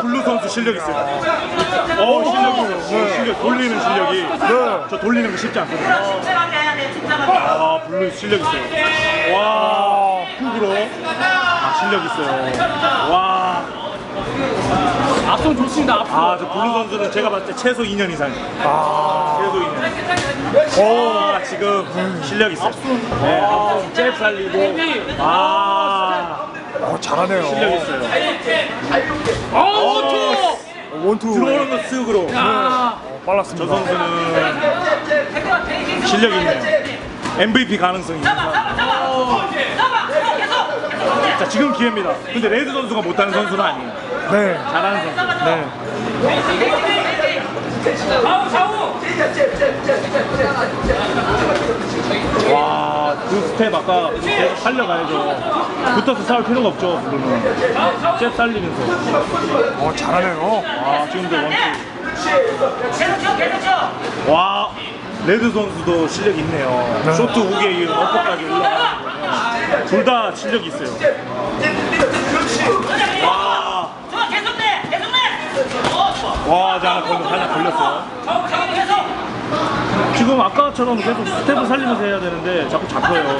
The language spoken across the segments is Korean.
블루 선수 실력 있어요. 어, 실력이, 실력, 돌리는 실력이. 네. 저 돌리는 거 쉽지 않거든요. 아, 블루 실력 있어요. 와, 훅으로. 아, 실력 있어요. 와. 앞선 좋습니다. 앞선. 아, 저 블루 선수는 제가 봤을 때 최소 2년 이상. 아, 최소 2년. 오, 지금 실력 있어요. 네, 앞손 잽 살리고. 아, 어, 잘하네요. 실력 있어요. 어우, 투! 원투. 들어오는 거 쓱으로. 아, 어, 저 빨랐습니다. 선수는 실력이 있네요. MVP 가능성이. 자, 지금 기회입니다. 근데 레드 선수가 못하는 선수는 아니에요. 네. 잘하는 선수. 네. 와, 그 스텝 아까 계속 살려가야죠. 붙어서 싸울 필요가 없죠, 블루는. 잽 살리면서. 어, 잘하네요. 아, 지금도 원투. 계속 쳐, 계속 쳐. 와, 레드 선수도 실력이 있네요. 네. 쇼트 훅에 이은 어퍼까지 올라가는 둘다 실력 이 있어요. 와. 와, 하나 걸려, 하나 걸렸어요. 지금 아까처럼 계속 스텝을 살리면서 해야 되는데 자꾸 잡혀요.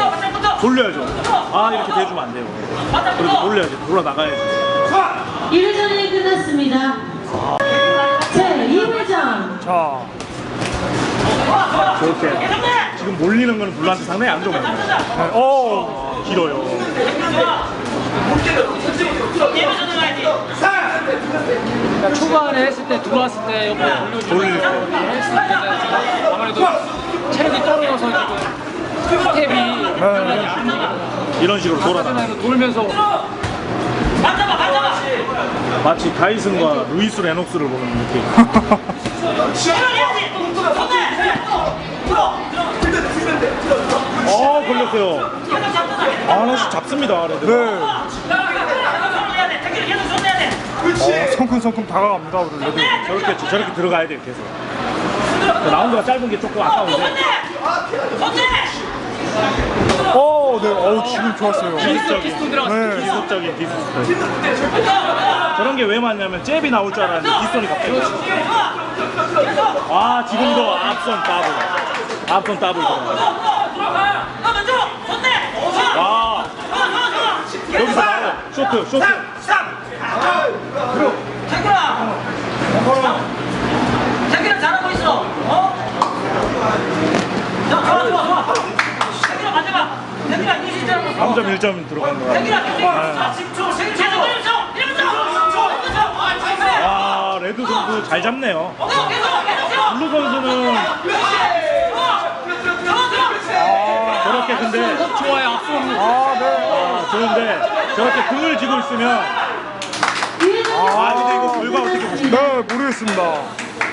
돌려야죠. 아, 이렇게 대주면 안 돼요. 그래서 돌려야죠. 돌아 나가야죠. 1회전이 끝났습니다. 제 2회전 자, 저렇게. 지금 몰리는 거는 블루한테 상당히 안 좋아요. 네. 어, 길어요. 그러니까 초반에 했을 때 들어왔을 때 옆에 돌려주고 돌릴 때. 했을 때는 지금 아무래도 체력이 떨어져서 지금 스텝 이 네. 이런 식으로 돌아 나가. 하나로 돌면서 맞잡아, 맞잡아. 마치 가이슨과 루이스 레녹스를 보는 느낌. 어, 걸렸어요. 아, 하나씩 잡습니다, 레드. 네. 돼. 돼. 어, 성큼성큼 다가갑니다, 우리 레드. 저렇게, 저렇게 들어가야 돼요, 계속. 그 라운드가 짧은 게 조금 손 아까운데. 내. 손 내. 어, 네. 어, 지금 좋았어요. 들어갔어요. 네. 기술적인 디스스트. 저런 게 왜 맞냐면 잽이 나올 줄 알았는데 뒷손이 갑자기. 아, 지금도 앞손 더블. 앞손 더블 내. 와. 여기서 바로 쇼트, 쇼트. 태클아. 태클아 잘하고 있어. 어? 자, 좋아, 좋아, 좋아. 태클아 만져봐. 태클아 이 시점. 3점, 1점 들어간 거야. 태클아 계속 10초, 10초. 계속 1초. 1초. 1초. 와, 레드 선수 잘 잡네요. 블루 선수는 저렇게 근데 좋아요. 아, 네. 아, 좋은데 저렇게 등을 쥐고 있으면 아 근데 이거 결과 어떻게 보십니까? 네, 모르겠습니다.